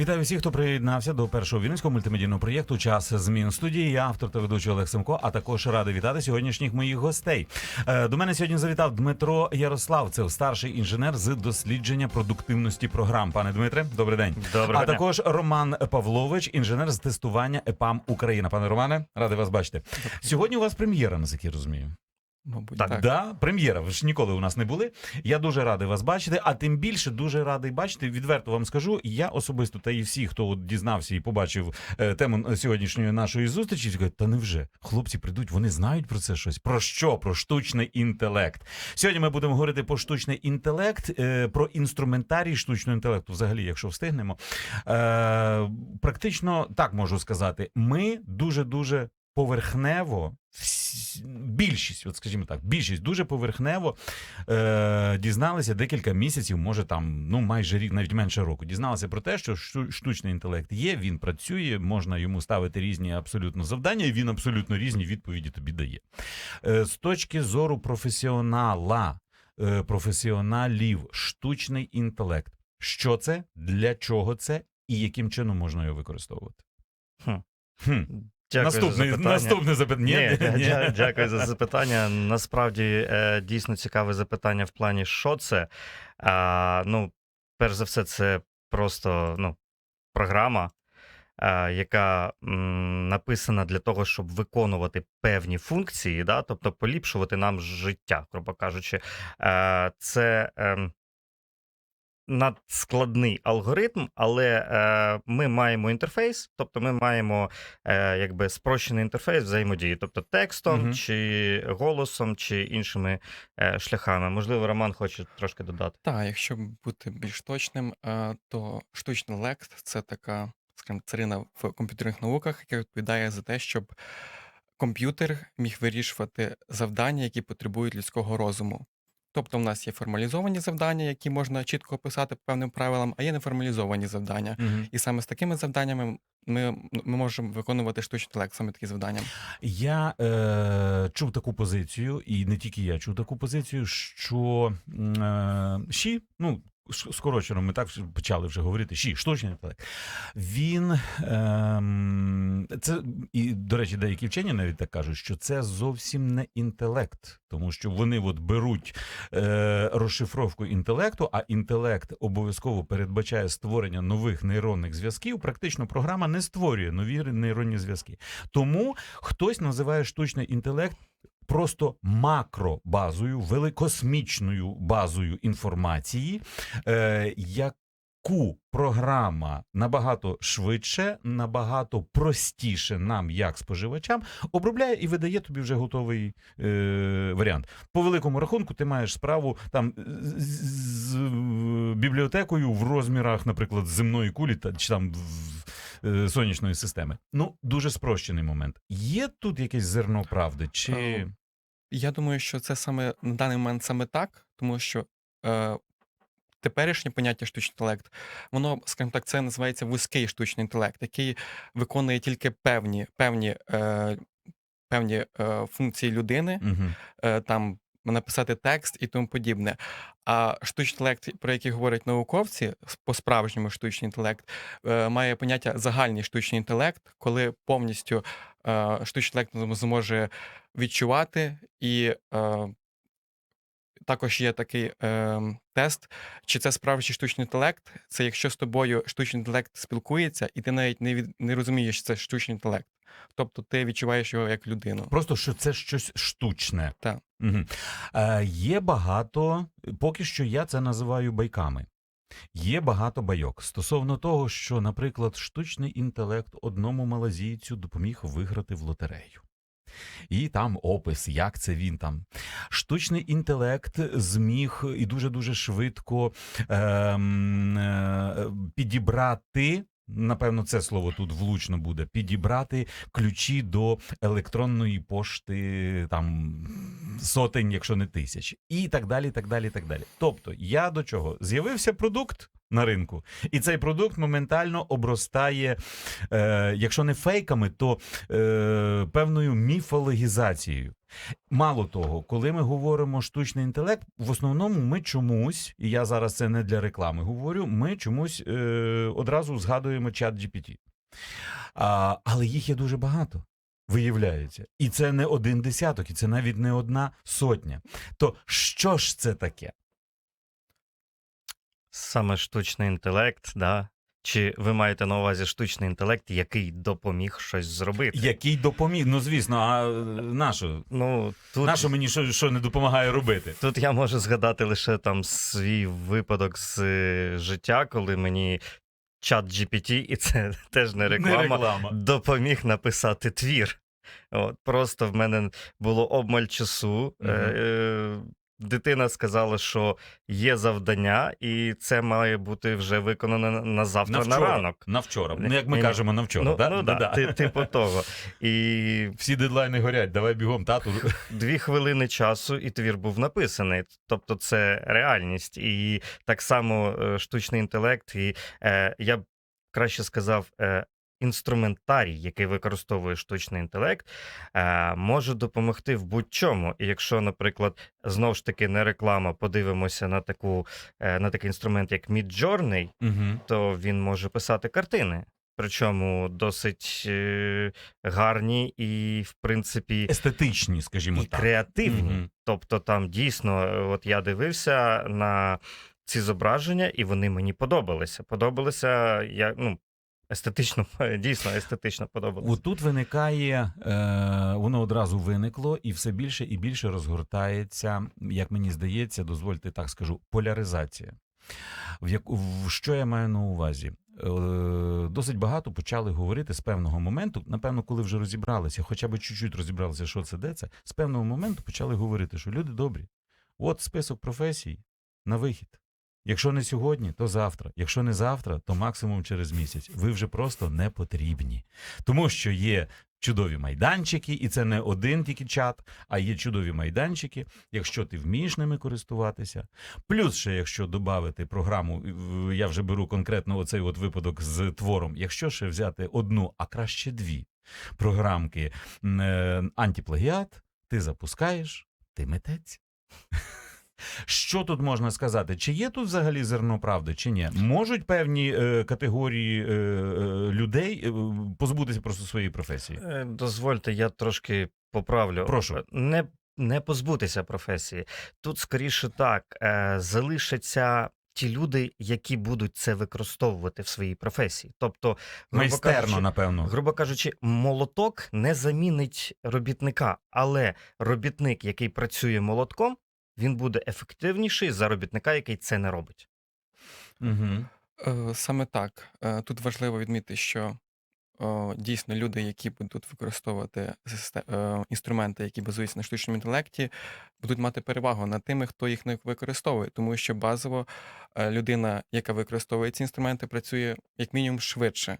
Вітаю всіх, хто приєднався до першого вінницького мультимедійного проєкту Час змін студії. Я автор та ведучий Олег Семко, а також радий вітати сьогоднішніх моїх гостей. Е, До мене сьогодні завітав Дмитро Ярослав. Це старший інженер з дослідження продуктивності програм. Пане Дмитре, добрий день. Доброго а дня. також Роман Павлович, інженер з тестування ЕПАМ Україна. Пане Романе, радий вас бачити. Сьогодні у вас прем'єра, наскільки я розумію. Мабуть, Так, так. Да, прем'єра. Ви ж ніколи у нас не були. Я дуже радий вас бачити, а тим більше дуже радий бачити. Відверто вам скажу. Я особисто та і всі, хто от дізнався і побачив е, тему сьогоднішньої нашої зустрічі, кажуть, та невже хлопці прийдуть, вони знають про це щось. Про що? Про штучний інтелект. Сьогодні ми будемо говорити про штучний інтелект, е, про інструментарій штучного інтелекту. Взагалі, якщо встигнемо. Е, практично так можу сказати. Ми дуже дуже поверхнево. Більшість, от скажімо так, більшість дуже поверхнево е, дізналися декілька місяців, може там, ну майже рік, навіть менше року. Дізналися про те, що штучний інтелект є, він працює, можна йому ставити різні абсолютно завдання, і він абсолютно різні відповіді тобі дає. Е, з точки зору професіонала, е, професіоналів, штучний інтелект. Що це, для чого це і яким чином можна його використовувати? Хм. Хм. Дякую Наступне, за запитання. наступне запитання. Ні, дя- дякую за запитання. Насправді е, дійсно цікаве запитання в плані, що це. А, ну, перш за все, це просто ну, програма, а, яка м, написана для того, щоб виконувати певні функції, да? тобто поліпшувати нам життя, грубо кажучи. Е, це. ем, Надскладний алгоритм, але е, ми маємо інтерфейс, тобто ми маємо е, якби спрощений інтерфейс взаємодії, тобто текстом, Мгм. чи голосом, чи іншими е, шляхами. Можливо, Роман хоче трошки додати. Так, якщо бути більш точним, е, то штучний інтелект це така, скажімо, царина в комп'ютерних науках, яка відповідає за те, щоб комп'ютер міг вирішувати завдання, які потребують людського розуму. Тобто, в нас є формалізовані завдання, які можна чітко описати по певним правилам, а є неформалізовані завдання. Угу. І саме з такими завданнями ми, ми можемо виконувати штучний інтелект, саме такі завдання. Я е, чув таку позицію, і не тільки я чув таку позицію, що е, ЩІ, ну скорочено, ми так почали вже говорити. ЩІ, штучний інтелект. Він ем, це і до речі, деякі вчені навіть так кажуть, що це зовсім не інтелект, тому що вони от беруть е, розшифровку інтелекту, а інтелект обов'язково передбачає створення нових нейронних зв'язків. Практично програма не створює нові нейронні зв'язки. Тому хтось називає штучний інтелект. Просто макробазою, великосмічною базою інформації, е, яку програма набагато швидше, набагато простіше нам, як споживачам, обробляє і видає тобі вже готовий е, варіант. По великому рахунку, ти маєш справу там з, з е, бібліотекою в розмірах, наприклад, земної кулі та чи там е, сонячної системи. Ну, дуже спрощений момент. Є тут якесь зерно правди? Чи Е, Я думаю, що це саме на даний момент саме так, тому що е, теперішнє поняття штучний інтелект, воно, скажімо так, це називається вузький штучний інтелект, який виконує тільки певні, певні, е, певні е, функції людини, Мгм. е, там написати текст і тому подібне. А штучний інтелект, про який говорять науковці, по-справжньому штучний інтелект, е, має поняття загальний штучний інтелект, коли повністю е, штучний інтелект зможе відчувати і. Е, також є такий е, тест, чи це справжній штучний інтелект. Це якщо з тобою штучний інтелект спілкується, і ти навіть не, від, не розумієш, що це штучний інтелект. Тобто ти відчуваєш його як людину. Просто що це щось штучне. Так. Угу. Е, є багато, поки що я це називаю байками. Є багато байок стосовно того, що, наприклад, штучний інтелект одному малазійцю допоміг виграти в лотерею. І там опис, як це він там. Штучний інтелект зміг і дуже дуже швидко ем, е, підібрати. Напевно, це слово тут влучно буде підібрати ключі до електронної пошти там сотень, якщо не тисяч, і так далі. так далі, так далі. Тобто, я до чого з'явився продукт, на ринку. І цей продукт моментально обростає, е, якщо не фейками, то е, певною міфологізацією. Мало того, коли ми говоримо штучний інтелект, в основному ми чомусь, і я зараз це не для реклами говорю, ми чомусь е, одразу згадуємо чат GPT. А, але їх є дуже багато. Виявляється, і це не один десяток, і це навіть не одна сотня. То що ж це таке? Саме штучний інтелект, да. Чи ви маєте на увазі штучний інтелект, який допоміг щось зробити? Який допоміг? Ну звісно, а нащо? Ну, тут, Нащо мені що, що не допомагає робити? тут я можу згадати лише там свій випадок з е, життя, коли мені чат GPT, і це теж не реклама, Не реклама. допоміг написати твір. От, просто в мене було обмаль часу. Е, е, дитина сказала, що є завдання, і це має бути вже виконано на- на завтра на, вчора. ранок. На вчора. Ну, як ми ні, ні. кажемо, на вчора. ну, да? ну, да, ти- типу того. І Всі дедлайни горять, давай бігом, тату. дві хвилини часу, і твір був написаний. Тобто, це реальність. І так само е, штучний інтелект, і е, я б краще сказав. Е, Інструментарій, який використовує штучний інтелект, е, може допомогти в будь-чому. І якщо, наприклад, знову ж таки не реклама, подивимося на таку е, на такий інструмент, як Midjourney, Угу. то він може писати картини. Причому досить е, гарні і, в принципі, Естетичні, скажімо і так. креативні. Мгм. Тобто, там дійсно, от я дивився на ці зображення, і вони мені подобалися. Подобалися я, ну, естетично, дійсно естетично подобалося. Отут виникає, е, воно одразу виникло, і все більше і більше розгортається, як мені здається, дозвольте так скажу, поляризація. В яку в що я маю на увазі? Е, досить багато почали говорити з певного моменту. Напевно, коли вже розібралися, хоча б чуть-чуть розібралися, що це де це. З певного моменту почали говорити, що люди добрі. От список професій на вихід. Якщо не сьогодні, то завтра. Якщо не завтра, то максимум через місяць. Ви вже просто не потрібні. Тому що є чудові майданчики, і це не один тільки чат, а є чудові майданчики, якщо ти вмієш ними користуватися. Плюс ще, якщо додати програму, я вже беру конкретно оцей от випадок з твором. Якщо ще взяти одну, а краще дві програмки е, антиплагіат, ти запускаєш, ти митець. Що тут можна сказати? Чи є тут взагалі зерно правди, чи ні? Можуть певні е, категорії е, е, людей е, позбутися просто своєї професії? Е, Дозвольте, я трошки поправлю. Прошу. Не, не позбутися професії. Тут скоріше так, е, залишаться ті люди, які будуть це використовувати в своїй професії. Тобто, Майстерно, кажучи, напевно. грубо кажучи, молоток не замінить робітника, але робітник, який працює молотком, він буде ефективніший за робітника, який це не робить. Угу. Саме так. Е, Тут важливо відмітити, що дійсно люди, які будуть використовувати е, інструменти, які базуються на штучному інтелекті, будуть мати перевагу над тими, хто їх не використовує, тому що базово людина, яка використовує ці інструменти, працює як мінімум швидше,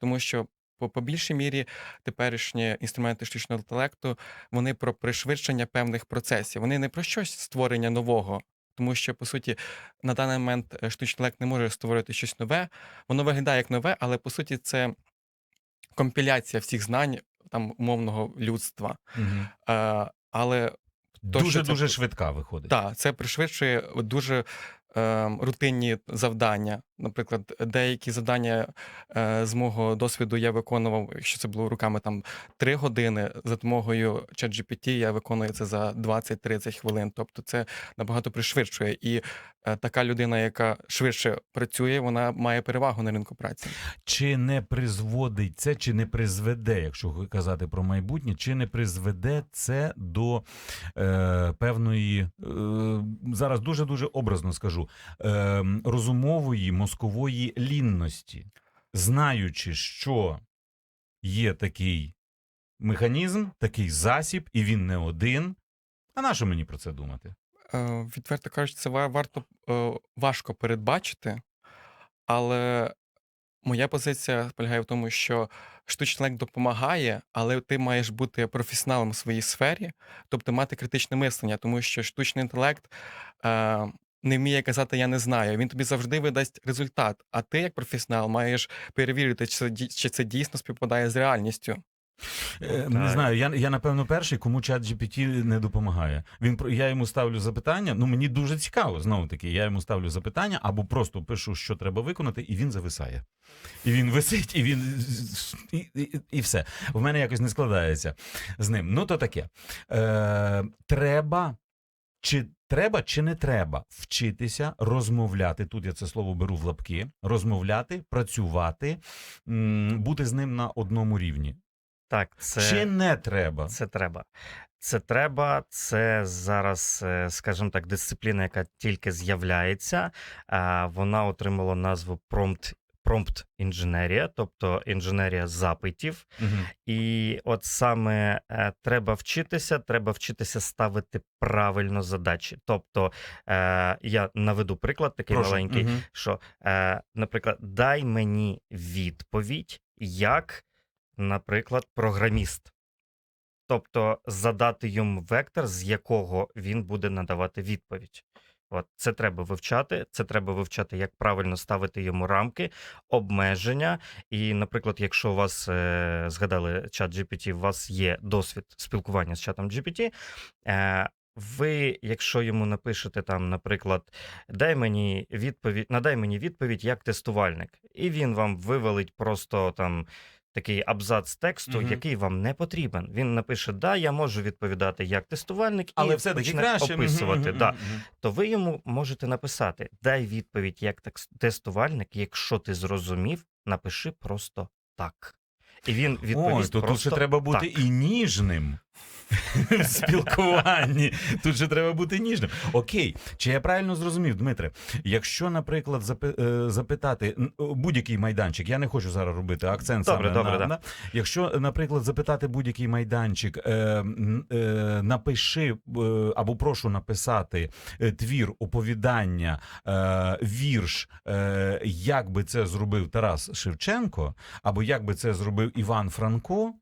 тому що. По, по більшій мірі теперішні інструменти штучного інтелекту вони про пришвидшення певних процесів. Вони не про щось створення нового, тому що по суті на даний момент е, штучний інтелект не може створити щось нове. Воно виглядає як нове, але по суті це компіляція всіх знань там умовного людства. Угу. Е, але Дуже що це- дуже швидка виходить. так, це пришвидшує дуже е, рутинні завдання. Наприклад, деякі завдання е, з мого досвіду я виконував, якщо це було руками там 3 години, за допомогою ChatGPT я виконую це за 20-30 хвилин. Тобто це набагато пришвидшує. І е, така людина, яка швидше працює, вона має перевагу на ринку праці. Чи не призводить це, чи не призведе, якщо казати про майбутнє, чи не призведе це до е, певної, е, зараз дуже дуже образно скажу, е, розумової мозкової лінності, знаючи, що є такий механізм, такий засіб, і він не один. А на що мені про це думати? Е, Відверто кажучи, це варто е, важко передбачити, але моя позиція полягає в тому, що штучний інтелект допомагає, але ти маєш бути професіоналом в своїй сфері, тобто мати критичне мислення, тому що штучний інтелект е, не вміє казати я не знаю. Він тобі завжди видасть результат. А ти, як професіонал, маєш перевірити, чи це, чи це дійсно співпадає з реальністю. Е, Не так. знаю, я, я напевно перший, кому чат GPT не допомагає. Він про- я йому ставлю запитання. Ну мені дуже цікаво. Знову таки, я йому ставлю запитання або просто пишу, що треба виконати, і він зависає. І він висить, і він і, і, і все. В мене якось не складається з ним. Ну то таке. Е, треба. Чи треба, чи не треба вчитися розмовляти? Тут я це слово беру в лапки: розмовляти, працювати, бути з ним на одному рівні. Так, це... Чи не треба? Це треба. Це треба. Це зараз, е, скажімо так, дисципліна, яка тільки з'являється. Вона отримала назву промпт. Промпт інженерія, тобто інженерія запитів, Мгм. і от саме е, треба вчитися, треба вчитися ставити правильно задачі. Тобто, е, я наведу приклад такий Прошу. маленький, Мгм. що, е, наприклад, дай мені відповідь, як, наприклад, програміст. Тобто задати йому вектор, з якого він буде надавати відповідь. От це треба вивчати. Це треба вивчати, як правильно ставити йому рамки, обмеження. І, наприклад, якщо у вас е, згадали чат GPT, у вас є досвід спілкування з чатом GPT, е, ви, якщо йому напишете там, наприклад, дай мені відповідь, надай мені відповідь як тестувальник, і він вам вивалить просто там. Такий абзац тексту, угу. який вам не потрібен. Він напише: Да, я можу відповідати як тестувальник, Але і все-таки почне краще. Описувати. Угу, да. Угу. То ви йому можете написати: дай відповідь як тестувальник, якщо ти зрозумів, напиши просто так. І він Ой, відповість то тут ще треба бути так. і ніжним. В спілкуванні тут же треба бути ніжним. Окей, чи я правильно зрозумів, Дмитре? Якщо, наприклад, е, запитати будь-який майданчик, я не хочу зараз робити акцент Добре, саме добре, на, да. на якщо, наприклад, запитати будь-який майданчик, е, е, напиши е, або прошу написати е, твір, оповідання, е, вірш, е, як би це зробив Тарас Шевченко, або як би це зробив Іван Франко.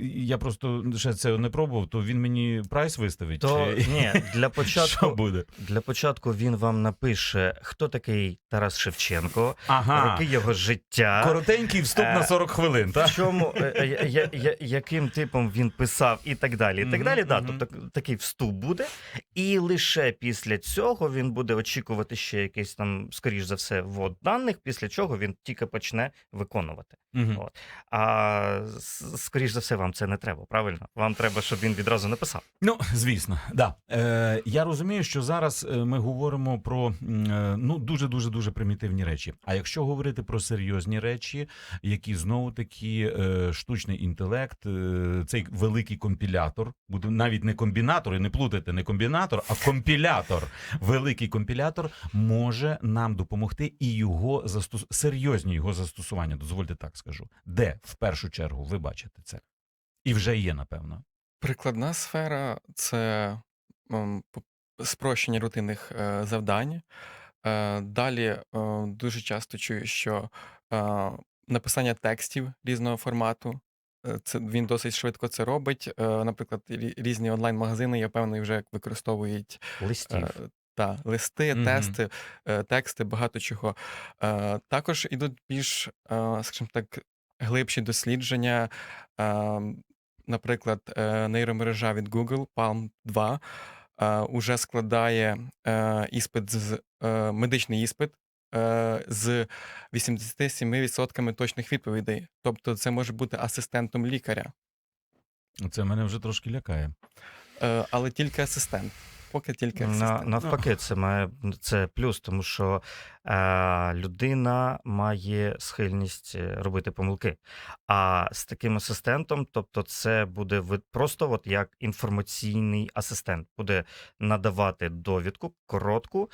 Я просто ще це не пробував, то він мені прайс виставить. То чи- ні, для Що початку, буде? для початку він вам напише, хто такий Тарас Шевченко, Ага. роки його життя. Коротенький вступ Е, на 40 хвилин, В чому е, е, я- я- яким типом він писав і так далі. І так Мгм, далі. Да, мгм. тобто такий вступ буде, і лише після цього він буде очікувати ще якийсь там, скоріш за все, ввод даних, після чого він тільки почне виконувати. Мгм. От. А с- скоріш за все, вам це не треба, правильно? Вам треба, щоб він відразу написав. Ну, звісно, да. Е, я розумію, що зараз е, ми говоримо про е, ну дуже дуже дуже примітивні речі. А якщо говорити про серйозні речі, які знову таки е, штучний інтелект, цей великий компілятор, буде навіть не комбінатор, і не плутайте, не комбінатор, а компілятор. Великий компілятор може нам допомогти і його застос... серйозні його застосування. Дозвольте так скажу. Де в першу чергу ви бачите це? І вже є, напевно. Прикладна сфера це ем, спрощення рутинних е, завдань. Е, Далі е, дуже часто чую, що е, написання текстів різного формату. е, Це він досить швидко це робить. Е, Наприклад, рі- різні онлайн-магазини, я певний, вже використовують Листів. Та, листи, Мгм. тести, е, тексти, багато чого. Е, Також ідуть більш, е, скажімо так, глибші дослідження. Е, Наприклад, е, нейромережа від Google Palm 2 е, уже складає е, іспит з медичний іспит. З 87% точних відповідей. Тобто це може бути асистентом лікаря, Це мене вже трошки лякає. Але тільки асистент. Поки тільки На, навпаки, це має це плюс, тому що е, людина має схильність е, робити помилки. А з таким асистентом, тобто, це буде просто от як інформаційний асистент, буде надавати довідку коротку,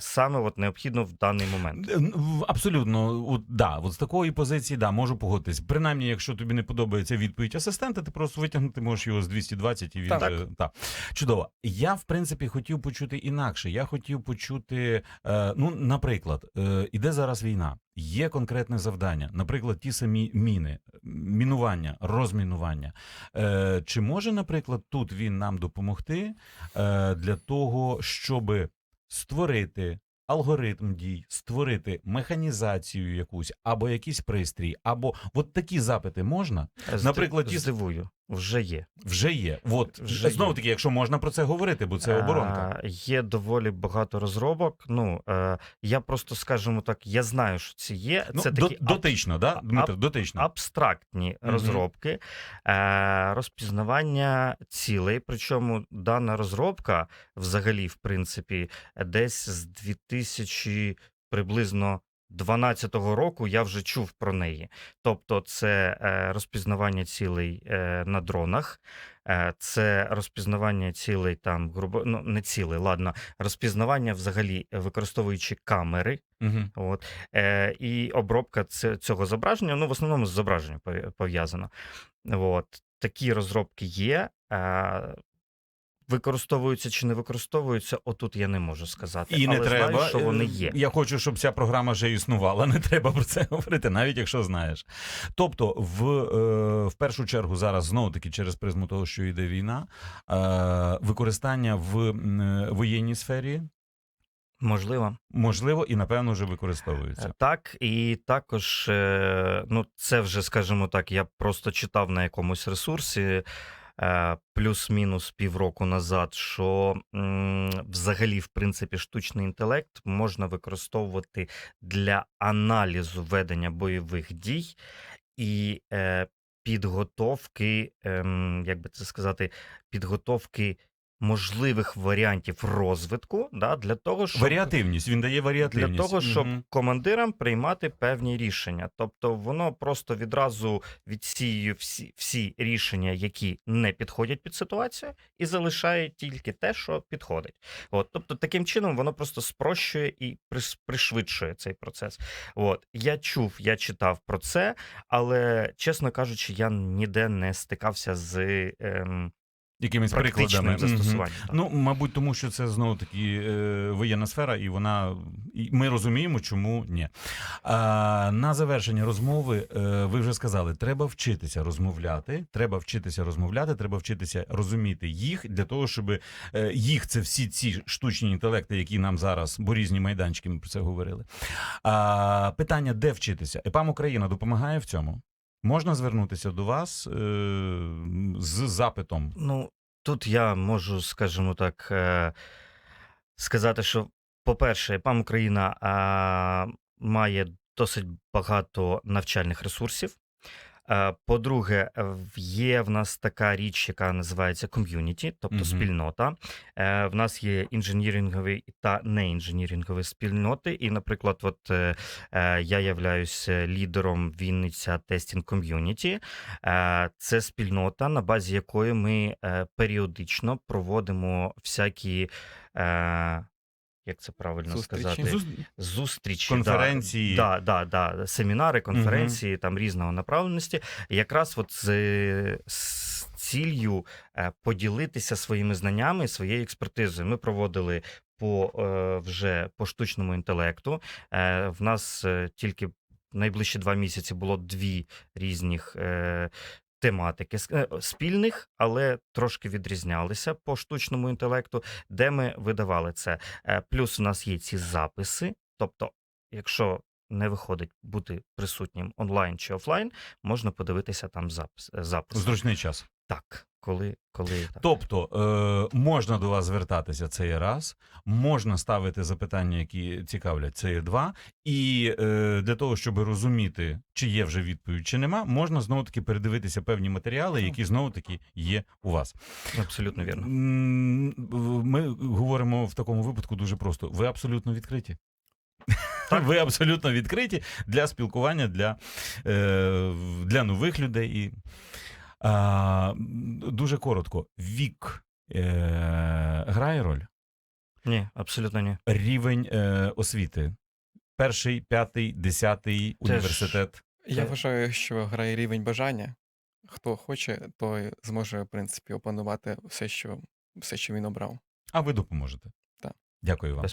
саме от необхідно в даний момент. Е, Абсолютно, от, да, от з такої позиції да, можу погодитись. Принаймні, якщо тобі не подобається відповідь асистента, ти просто витягнути можеш його з 220 і він Так. же- так. Чудово. Я, в принципі, хотів почути інакше. Я хотів почути, е, ну, наприклад, е, іде зараз війна, є конкретне завдання, наприклад, ті самі міни, мінування, розмінування. Е, чи може, наприклад, тут він нам допомогти е, для того, щоб створити алгоритм дій, створити механізацію якусь, або якийсь пристрій, або от такі запити можна? Наприклад, ті- здивую, вже є. вже є. От Вже знову таки, якщо можна про це говорити, бо це оборонка. А, Є доволі багато розробок. Ну е, я просто скажімо так, я знаю, що це є. Ну, це до- такі аб- дотично, да, аб- Дмитро, дотично. абстрактні Мгм. розробки, е, розпізнавання цілей. Причому дана розробка, взагалі, в принципі, десь з 2000 приблизно. 12-го року я вже чув про неї. Тобто, це е, розпізнавання цілей е, на дронах, е, це розпізнавання цілей там, грубо ну не цілей, ладно, розпізнавання взагалі використовуючи камери. Угу. От, е, і обробка цього зображення, ну, в основному з зображенням пов'я- пов'язано. От, такі розробки є. Використовуються чи не використовуються, отут я не можу сказати. І не але треба. знаю, що вони е, є. Я хочу, щоб ця програма вже існувала. Не треба про це говорити, навіть якщо знаєш. Тобто, в, е, в першу чергу, зараз знову таки через призму того, що йде війна, е, використання в воєнній сфері Можливо. можливо і напевно вже використовується. Так, і також, ну, це вже, скажімо так, я просто читав на якомусь ресурсі. Е, Плюс-мінус півроку назад, що взагалі, в принципі, штучний інтелект можна використовувати для аналізу ведення бойових дій і е, підготовки, ем, як би це сказати, підготовки можливих варіантів розвитку да, для того, щоб Варіативність. Він дає для того, щоб Мгм. командирам приймати певні рішення. Тобто воно просто відразу відсіює всі, всі рішення, які не підходять під ситуацію, і залишає тільки те, що підходить. От, тобто, таким чином воно просто спрощує і пришвидшує цей процес. От я чув, я читав про це, але чесно кажучи, я ніде не стикався з ем, якимись прикладами. Так. Ну, мабуть, тому що це знову таки е, воєнна сфера, і вона і ми розуміємо, чому ні. А, на завершення розмови е, ви вже сказали, треба вчитися розмовляти. Треба вчитися розмовляти, треба вчитися розуміти їх для того, щоб е, їх це всі ці штучні інтелекти, які нам зараз, бо різні майданчики ми про це говорили. А, питання, де вчитися? ЕПАМ Україна допомагає в цьому. Можна звернутися до вас е, з запитом. Ну, тут я можу, скажімо так, е, сказати, що, по-перше, ПАМ Україна е, має досить багато навчальних ресурсів. Е, По-друге, є в нас така річ, яка називається ком'юніті, тобто Мгм. спільнота. Е, В нас є інженірингові та неінженірингові спільноти. І, наприклад, от е, я являюся лідером Вінниця Тестінг Ком'юніті. Це спільнота, на базі якої ми періодично проводимо всякі. Як це правильно Зустрічі. сказати? Зустрічі, Конференції. да, да, да, да, семінари, конференції там різного направленості. Якраз от з, з ціллю е, поділитися своїми знаннями, своєю експертизою. Ми проводили по е, вже по штучному інтелекту. Е, В нас тільки найближчі два місяці було дві різних. Тематики е, спільних, але трошки відрізнялися по штучному інтелекту, де ми видавали це. Е, Плюс у нас є ці записи. Тобто, якщо не виходить бути присутнім онлайн чи офлайн, можна подивитися там запис. е, запис. Зручний час. Так, коли, коли так. Тобто е, можна до вас звертатися це є раз, можна ставити запитання, які цікавлять, це є два. І е, для того, щоб розуміти, чи є вже відповідь, чи нема, можна знову таки передивитися певні матеріали, які знову таки є у вас. абсолютно вірно. Ми говоримо в такому випадку дуже просто. Ви абсолютно відкриті. Так. Ви абсолютно відкриті для спілкування, для, е, для нових людей. І, а, дуже коротко. Вік е, грає роль. Ні, абсолютно ні. Рівень е, освіти. Перший, п'ятий, десятий університет. Я Е. вважаю, що грає рівень бажання. Хто хоче, той зможе, в принципі, опанувати все, що, все, що він обрав. А ви допоможете. Дякую вам.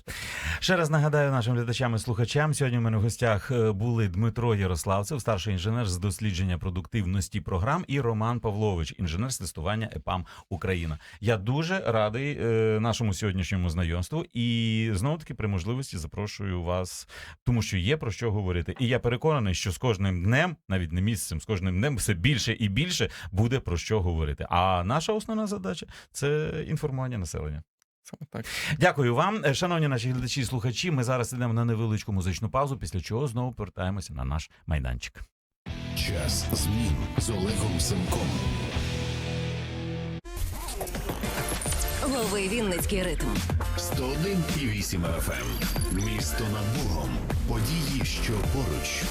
Ще раз нагадаю нашим глядачам і слухачам. Сьогодні у мене в гостях е, були Дмитро Ярославцев, старший інженер з дослідження продуктивності програм, і Роман Павлович, інженер з тестування ЕПАМ Україна. Я дуже радий е, нашому сьогоднішньому знайомству і знову таки при можливості запрошую вас, тому що є про що говорити. І я переконаний, що з кожним днем, навіть не місяцем, з кожним днем все більше і більше буде про що говорити. А наша основна задача це інформування населення. Саме так. Дякую вам, Е, шановні наші глядачі і слухачі. Ми зараз йдемо на невеличку музичну паузу, після чого знову повертаємося на наш майданчик. Час змін з Олегом Семком. Лови Вінницький ритм. 101,8 FM. Місто над Богом. Події, що поруч.